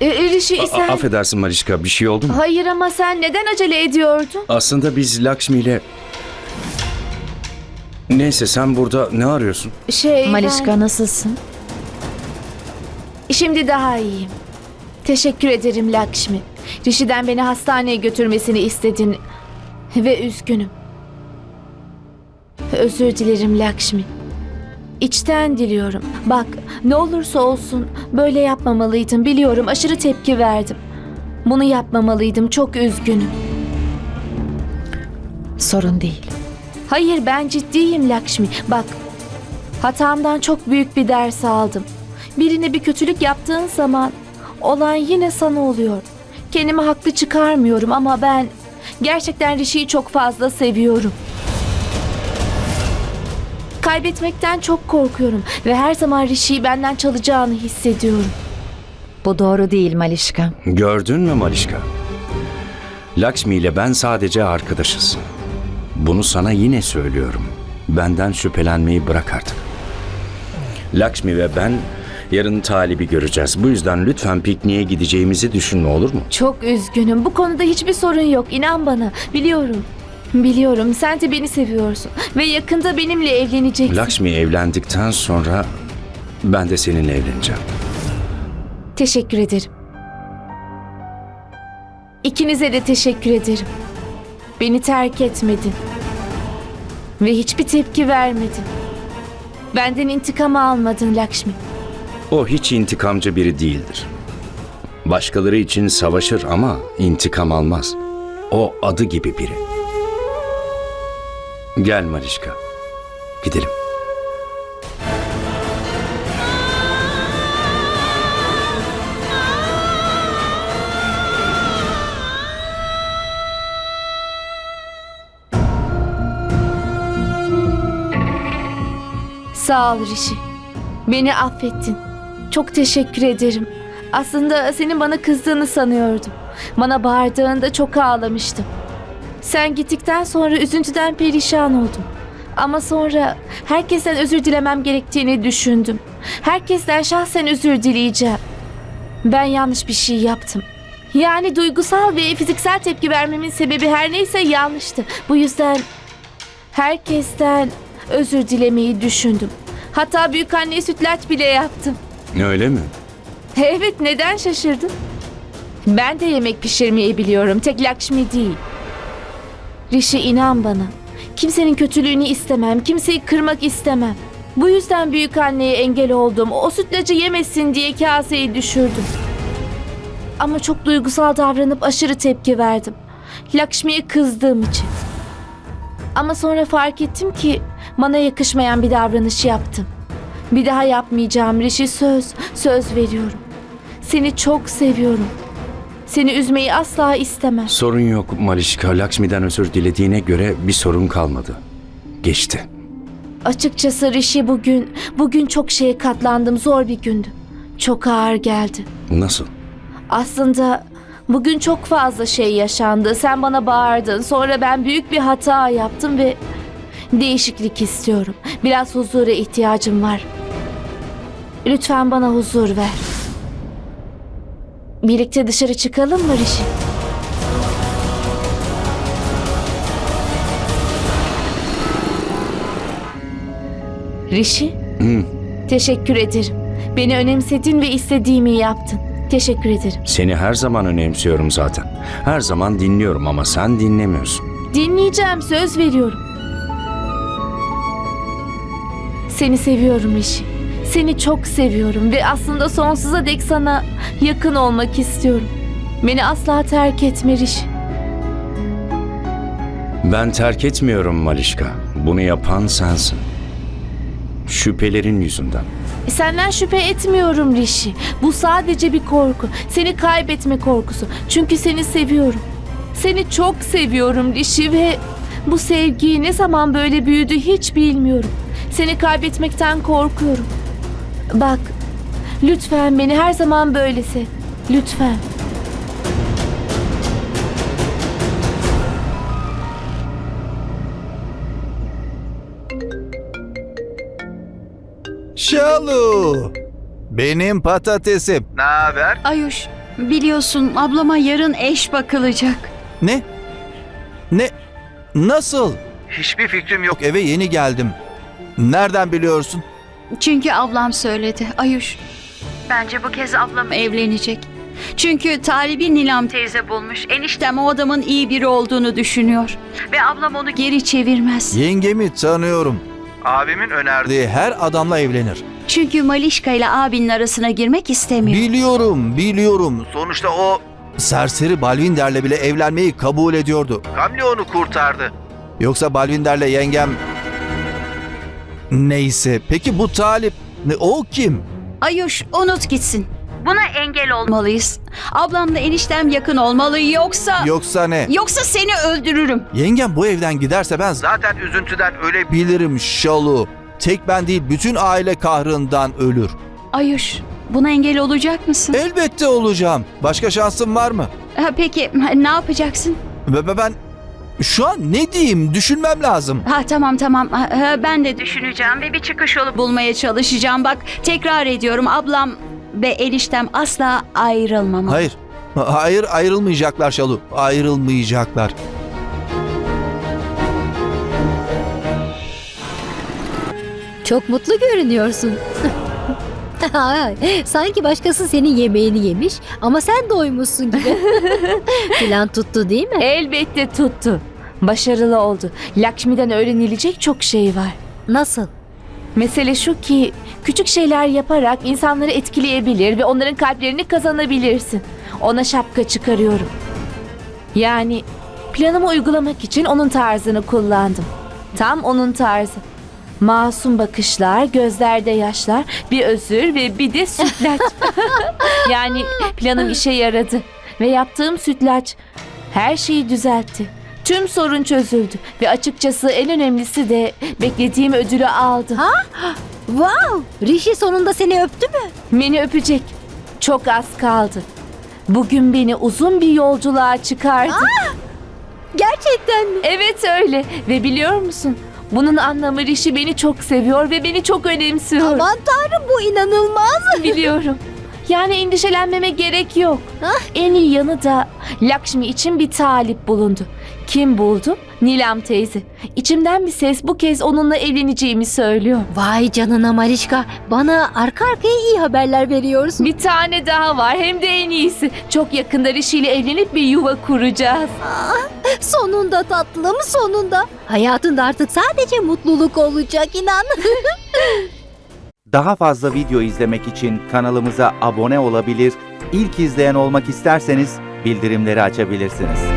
E, e, Rishi A- sen... affedersin Malişka bir şey oldu mu? Hayır ama sen neden acele ediyordun? Aslında biz Lakshmi ile... Neyse sen burada ne arıyorsun? Şey Malişka nasılsın? ben... Şimdi daha iyiyim. Teşekkür ederim Lakshmi. Rishi'den beni hastaneye götürmesini istedin. Ve üzgünüm. Özür dilerim Lakshmi. İçten diliyorum. Bak ne olursa olsun böyle yapmamalıydım biliyorum aşırı tepki verdim. Bunu yapmamalıydım çok üzgünüm. Sorun değil. Hayır ben ciddiyim Lakshmi. Bak hatamdan çok büyük bir ders aldım. Birine bir kötülük yaptığın zaman olan yine sana oluyor. Kendimi haklı çıkarmıyorum ama ben gerçekten Rishi'yi çok fazla seviyorum. Kaybetmekten çok korkuyorum ve her zaman Rishi'yi benden çalacağını hissediyorum. Bu doğru değil Malişka. Gördün mü Malişka? Lakshmi ile ben sadece arkadaşız. Bunu sana yine söylüyorum. Benden şüphelenmeyi bırak artık. Lakshmi ve ben yarın talibi göreceğiz. Bu yüzden lütfen pikniğe gideceğimizi düşünme olur mu? Çok üzgünüm. Bu konuda hiçbir sorun yok. İnan bana. Biliyorum. Biliyorum. Sen de beni seviyorsun. Ve yakında benimle evleneceksin. Lakshmi evlendikten sonra ben de seninle evleneceğim. Teşekkür ederim. İkinize de teşekkür ederim. Beni terk etmedin. Ve hiçbir tepki vermedin. Benden intikam almadın Lakshmi. O hiç intikamcı biri değildir. Başkaları için savaşır ama intikam almaz. O adı gibi biri. Gel Marişka. Gidelim. Sağ ol Rişi. Beni affettin. Çok teşekkür ederim. Aslında senin bana kızdığını sanıyordum. Bana bağırdığında çok ağlamıştım. Sen gittikten sonra üzüntüden perişan oldum. Ama sonra herkesten özür dilemem gerektiğini düşündüm. Herkesten şahsen özür dileyeceğim. Ben yanlış bir şey yaptım. Yani duygusal ve fiziksel tepki vermemin sebebi her neyse yanlıştı. Bu yüzden herkesten özür dilemeyi düşündüm. Hatta büyük anneye sütlaç bile yaptım. Öyle mi? Evet neden şaşırdın? Ben de yemek pişirmeyi biliyorum. Tek Lakshmi değil. Rishi inan bana. Kimsenin kötülüğünü istemem. Kimseyi kırmak istemem. Bu yüzden büyük anneye engel oldum. O sütlacı yemesin diye kaseyi düşürdüm. Ama çok duygusal davranıp aşırı tepki verdim. Lakshmi'ye kızdığım için. Ama sonra fark ettim ki bana yakışmayan bir davranış yaptım. Bir daha yapmayacağım Rishi söz, söz veriyorum. Seni çok seviyorum. Seni üzmeyi asla istemem. Sorun yok Marişka. Lakshmi'den özür dilediğine göre bir sorun kalmadı. Geçti. Açıkçası Rishi bugün, bugün çok şeye katlandım. Zor bir gündü. Çok ağır geldi. Nasıl? Aslında bugün çok fazla şey yaşandı. Sen bana bağırdın. Sonra ben büyük bir hata yaptım ve değişiklik istiyorum. Biraz huzura ihtiyacım var. Lütfen bana huzur ver. Birlikte dışarı çıkalım mı Rishi? Rishi? Hı. Teşekkür ederim. Beni önemsedin ve istediğimi yaptın. Teşekkür ederim. Seni her zaman önemsiyorum zaten. Her zaman dinliyorum ama sen dinlemiyorsun. Dinleyeceğim söz veriyorum. Seni seviyorum Rishi. Seni çok seviyorum ve aslında sonsuza dek sana yakın olmak istiyorum. Beni asla terk etme Rishi. Ben terk etmiyorum Malişka. Bunu yapan sensin. Şüphelerin yüzünden. Senden şüphe etmiyorum Rishi. Bu sadece bir korku. Seni kaybetme korkusu. Çünkü seni seviyorum. Seni çok seviyorum Rishi ve bu sevgi ne zaman böyle büyüdü hiç bilmiyorum. Seni kaybetmekten korkuyorum. Bak, lütfen beni her zaman böyle sev. Lütfen. Şalu! Benim patatesim. Ne haber? Ayuş, biliyorsun ablama yarın eş bakılacak. Ne? Ne? Nasıl? Hiçbir fikrim yok. Eve yeni geldim. Nereden biliyorsun? Çünkü ablam söyledi. Ayuş, bence bu kez ablam evlenecek. Çünkü talibi Nilam teyze bulmuş. Eniştem o adamın iyi biri olduğunu düşünüyor. Ve ablam onu geri çevirmez. Yengemi tanıyorum. Abimin önerdiği her adamla evlenir. Çünkü Malişka ile abinin arasına girmek istemiyor. Biliyorum, biliyorum. Sonuçta o serseri Balvinder'le bile evlenmeyi kabul ediyordu. Kamli onu kurtardı. Yoksa Balvinder'le yengem... Neyse, peki bu Talip, o kim? Ayuş, unut gitsin. Buna engel olmalıyız. Ablamla eniştem yakın olmalı yoksa... Yoksa ne? Yoksa seni öldürürüm. Yengem bu evden giderse ben zaten üzüntüden ölebilirim Şalu. Tek ben değil bütün aile kahrından ölür. Ayuş, buna engel olacak mısın? Elbette olacağım. Başka şansım var mı? Ha, peki ne yapacaksın? Ve ben şu an ne diyeyim düşünmem lazım. Ha tamam tamam Ha, ben de düşüneceğim ve bir çıkış yolu bulmaya çalışacağım. Bak tekrar ediyorum ablam ve eniştem asla ayrılmamalı. Hayır. Hayır ayrılmayacaklar Şalu. Ayrılmayacaklar. Çok mutlu görünüyorsun. Sanki başkası senin yemeğini yemiş ama sen doymuşsun gibi. Plan tuttu değil mi? Elbette tuttu. Başarılı oldu. Lakshmi'den öğrenilecek çok şey var. Nasıl? Mesele şu ki küçük şeyler yaparak insanları etkileyebilir ve onların kalplerini kazanabilirsin. Ona şapka çıkarıyorum. Yani planımı uygulamak için onun tarzını kullandım. Tam onun tarzı. Masum bakışlar, gözlerde yaşlar, bir özür ve bir de sütlaç. yani planım işe yaradı ve yaptığım sütlaç her şeyi düzeltti. Tüm sorun çözüldü ve açıkçası en önemlisi de beklediğim ödülü aldım. Wow! Rishi sonunda seni öptü mü? Beni öpecek. Çok az kaldı. Bugün beni uzun bir yolculuğa çıkardı. Gerçekten mi? Evet öyle. Ve biliyor musun? Bunun anlamı Rishi beni çok seviyor ve beni çok önemsiyor. Aman tanrım bu inanılmaz. Biliyorum. Yani endişelenmeme gerek yok. En iyi yanı da Lakshmi için bir talip bulundu. Kim buldu? Nilam teyze. İçimden bir ses bu kez onunla evleneceğimi söylüyor. Vay canına Malişka. Bana arka arkaya iyi haberler veriyorsun. Bir tane daha var hem de en iyisi. Çok yakında Rishi ile evlenip bir yuva kuracağız. Sonunda tatlım sonunda. Hayatında artık sadece mutluluk olacak inan. Daha fazla video izlemek için kanalımıza abone olabilir, ilk izleyen olmak isterseniz bildirimleri açabilirsiniz.